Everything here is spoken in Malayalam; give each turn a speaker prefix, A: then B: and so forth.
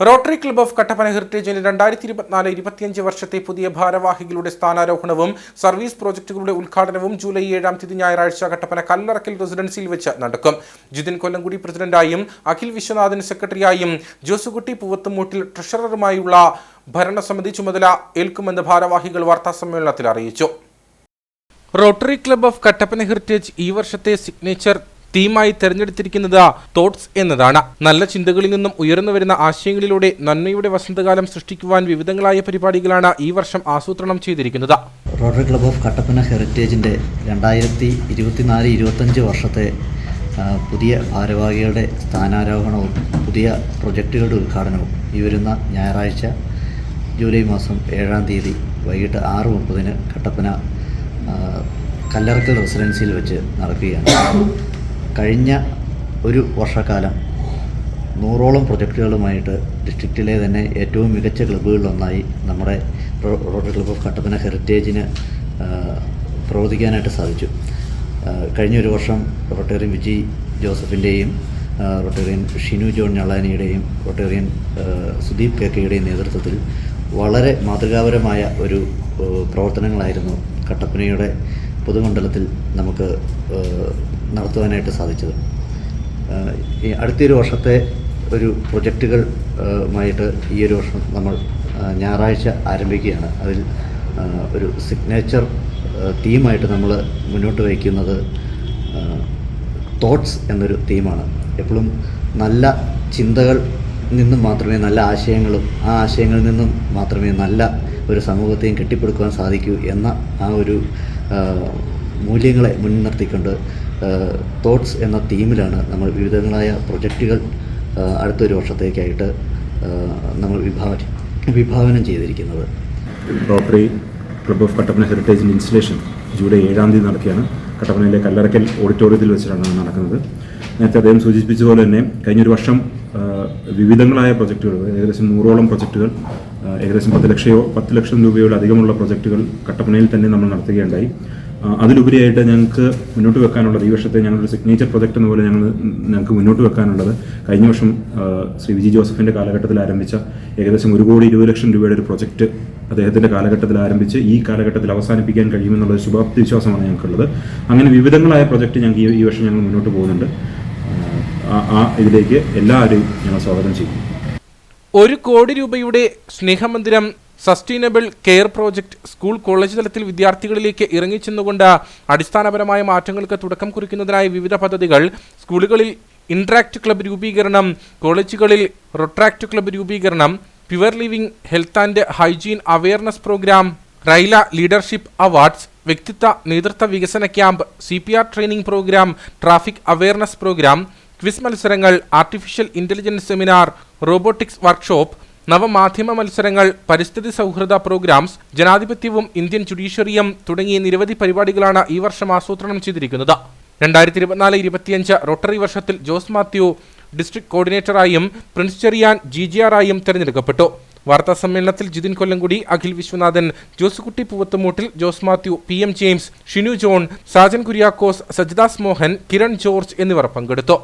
A: റോട്ടറി ക്ലബ്ബ് ഓഫ് കട്ടപ്പന ഹെറിറ്റേജിന് രണ്ടായിരത്തി ഇരുപത്തിനാല് ഇരുപത്തിയഞ്ച് വർഷത്തെ പുതിയ ഭാരവാഹികളുടെ സ്ഥാനാരോഹണവും സർവീസ് പ്രോജക്റ്റുകളുടെ ഉദ്ഘാടനവും ജൂലൈ ഏഴാം തീയതി ഞായറാഴ്ച കട്ടപ്പന കല്ലറക്കൽ റെസിഡൻസിയിൽ വെച്ച് നടക്കും. ജിതിൻ കൊല്ലംകുടി പ്രസിഡന്റായും അഖിൽ വിശ്വനാഥൻ സെക്രട്ടറിയായും ജോസുകുട്ടി പൂവത്തുമൂട്ടിൽ ട്രഷററുമായുള്ള ഭരണസമിതി ചുമതല ഏൽക്കുമെന്ന് ഭാരവാഹികൾ വാർത്താസമ്മേളനത്തിൽ അറിയിച്ചു. Rotary Club of Kattappana Heritage ഈ വർഷത്തെ സിഗ്നേച്ചർ തീമായി തെരഞ്ഞെടുത്തിരിക്കുന്നത് തോട്ട്സ് എന്നതാണ്. നല്ല ചിന്തകളിൽ നിന്നും ഉയർന്നു വരുന്ന ആശയങ്ങളിലൂടെ നന്മയുടെ വസന്തകാലം സൃഷ്ടിക്കുവാൻ വിവിധങ്ങളായ പരിപാടികളാണ് ഈ വർഷം ആസൂത്രണം ചെയ്തിരിക്കുന്നത്.
B: റോട്ടറി ക്ലബ് ഓഫ് കട്ടപ്പന ഹെറിറ്റേജിന്റെ രണ്ടായിരത്തി ഇരുപത്തിനാല് ഇരുപത്തഞ്ച് വർഷത്തെ പുതിയ ഭാരവാഹികളുടെ സ്ഥാനാരോഹണവും പുതിയ പ്രൊജക്റ്റുകളുടെ ഉദ്ഘാടനവും ഈ വരുന്ന ഞായറാഴ്ച ജൂലൈ മാസം ഏഴാം തീയതി വൈകിട്ട് ആറ് മുപ്പതിന് കട്ടപ്പന കല്ലറക്കൽ റെസിഡൻസിയിൽ വെച്ച് നടക്കുകയാണ്. കഴിഞ്ഞ ഒരു വർഷക്കാലം നൂറോളം പ്രൊജക്റ്റുകളുമായിട്ട് ഡിസ്ട്രിക്റ്റിലെ തന്നെ ഏറ്റവും മികച്ച ക്ലബ്ബുകളിലൊന്നായി നമ്മുടെ റോട്ടറി ക്ലബ്ബ് ഓഫ് കട്ടപ്പന ഹെറിറ്റേജിന് പ്രവർത്തിക്കാനായിട്ട് സാധിച്ചു. കഴിഞ്ഞ ഒരു വർഷം റോട്ടേറിയൻ വിജി ജോസഫിന്റെയും റൊട്ടേറിയൻ ഷിനു ജോൺ ഞളാനിയുടെയും റോട്ടേറിയൻ സുദീപ് കേക്കയുടെയും നേതൃത്വത്തിൽ വളരെ മാതൃകാപരമായ ഒരു പ്രവർത്തനങ്ങളായിരുന്നു കട്ടപ്പനയുടെ പൊതുമണ്ഡലത്തിൽ നമുക്ക് നടത്തുവാനായിട്ട് സാധിച്ചത്. ഈ അടുത്തൊരു വർഷത്തെ ഒരു പ്രൊജക്റ്റുകൾ ആയിട്ട് ഈ ഒരു വർഷം നമ്മൾ ഞായറാഴ്ച ആരംഭിക്കുകയാണ്. അതിൽ ഒരു സിഗ്നേച്ചർ തീമായിട്ട് നമ്മൾ മുന്നോട്ട് വയ്ക്കുന്നത് തോട്ട്സ് എന്നൊരു തീമാണ് എപ്പോഴും നല്ല ചിന്തകൾ നിന്നും മാത്രമേ നല്ല ആശയങ്ങളും ആ ആശയങ്ങളിൽ നിന്നും മാത്രമേ നല്ല ഒരു സമൂഹത്തെയും കെട്ടിപ്പടുക്കുവാൻ സാധിക്കൂ എന്ന ആ ഒരു മൂല്യങ്ങളെ മുൻനിർത്തിക്കൊണ്ട് തോട്ട്സ് എന്ന തീമിലാണ് നമ്മൾ വിവിധങ്ങളായ പ്രൊജക്റ്റുകൾ അടുത്തൊരു വർഷത്തേക്കായിട്ട് നമ്മൾ വിഭാവ വിഭാവനം ചെയ്തിരിക്കുന്നത്.
C: റോട്ടറി ക്ലബ് ഓഫ് കട്ടപ്പന ഹെറിറ്റേജിന്റെ ഇൻസ്റ്റലേഷൻ ജൂലൈ ഏഴാം തീയതി നടക്കുകയാണ്. കട്ടപ്പനയിലെ കല്ലറക്കൽ ഓഡിറ്റോറിയത്തിൽ വെച്ചിട്ടാണ് നടക്കുന്നത്. നേരത്തെ അദ്ദേഹം സൂചിപ്പിച്ചതുപോലെ തന്നെ കഴിഞ്ഞൊരു വർഷം വിവിധങ്ങളായ പ്രൊജക്റ്റുകൾ ഏകദേശം നൂറോളം പ്രൊജക്റ്റുകൾ ആ, ഏകദേശം പത്ത് ലക്ഷയോ പത്ത് ലക്ഷം രൂപയോ അധികമുള്ള പ്രൊജക്റ്റുകൾ കട്ടപ്പനയിൽ തന്നെ നമ്മൾ നടത്തുകയുണ്ടായി. അതിലുപരിയായിട്ട് ഞങ്ങൾക്ക് മുന്നോട്ട് വെക്കാനുള്ളത് ഈ വർഷത്തെ ഞങ്ങളുടെ സിഗ്നേച്ചർ പ്രൊജക്റ്റ് എന്ന പോലെ ഞങ്ങൾ ഞങ്ങൾക്ക് മുന്നോട്ട് വെക്കാനുള്ളത് കഴിഞ്ഞ വർഷം ശ്രീ വിജി ജോസഫിന്റെ കാലഘട്ടത്തിൽ ആരംഭിച്ച ഏകദേശം ഒരു കോടി ഇരുപത് ലക്ഷം രൂപയുടെ ഒരു പ്രൊജക്റ്റ് അദ്ദേഹത്തിന്റെ കാലഘട്ടത്തിൽ ആരംഭിച്ച് ഈ കാലഘട്ടത്തിൽ അവസാനിപ്പിക്കാൻ കഴിയുമെന്നുള്ള ശുഭാപ്തി വിശ്വാസമാണ് ഞങ്ങൾക്കുള്ളത്. അങ്ങനെ വിവിധങ്ങളായ പ്രൊജക്റ്റ് ഞങ്ങൾക്ക് ഈ വർഷം ഞങ്ങൾ മുന്നോട്ട് പോകുന്നുണ്ട്. ആ- ഇതിലേക്ക് എല്ലാവരെയും ഞങ്ങൾ സ്വാഗതം ചെയ്യും
A: ഒരു കോടി രൂപയുടെ സ്നേഹമന്ദിരം sustainable care project school college തലത്തിൽ വിദ്യാർത്ഥികളിലേക്ക് ഇറങ്ങിച്ചെന്നുകൊണ്ട് അടിസ്ഥാനപരമായ മാറ്റങ്ങൾക്ക് തുടക്കം കുറിക്കുന്നതിനായി വിവിധ പദ്ധതികൾ സ്കൂളുകളിൽ ഇൻട്രാക്ട് ക്ലബ്ബ് രൂപീകരണം കോളേജുകളിൽ റൊട്രാക്ട് ക്ലബ്ബ് രൂപീകരണം pure living health and hygiene awareness program RYLA leadership awards വ്യക്തിത്വ നേതൃത്വ വികസന camp C training program traffic awareness program quiz മത്സരങ്ങൾ artificial intelligence seminar robotics workshop നവമാധ്യമ മത്സരങ്ങൾ പരിസ്ഥിതി സൗഹൃദ പ്രോഗ്രാംസ് ജനാധിപത്യവും ഇന്ത്യൻ ജുഡീഷ്യറിയും തുടങ്ങിയ നിരവധി പരിപാടികളാണ് ഈ വർഷം ആസൂത്രണം ചെയ്തിരിക്കുന്നത്. രണ്ടായിരത്തി ഇരുപത്തിനാല് ഇരുപത്തിയഞ്ച് റോട്ടറി വർഷത്തിൽ ജോസ് മാത്യു ഡിസ്ട്രിക്ട് കോർഡിനേറ്ററായും പ്രിൻസ് ചെറിയാൻ ജി ജി ആറായും തെരഞ്ഞെടുക്കപ്പെട്ടു. വാർത്താ സമ്മേളനത്തിൽ Jithin Kollamkudy Akhil Viswanathan Josekutty Poovathumoottil Jose Mathew P M James Shinu John Sajan Kuriakose Sajdas Mohan Kiran George എന്നിവർ പങ്കെടുത്തു.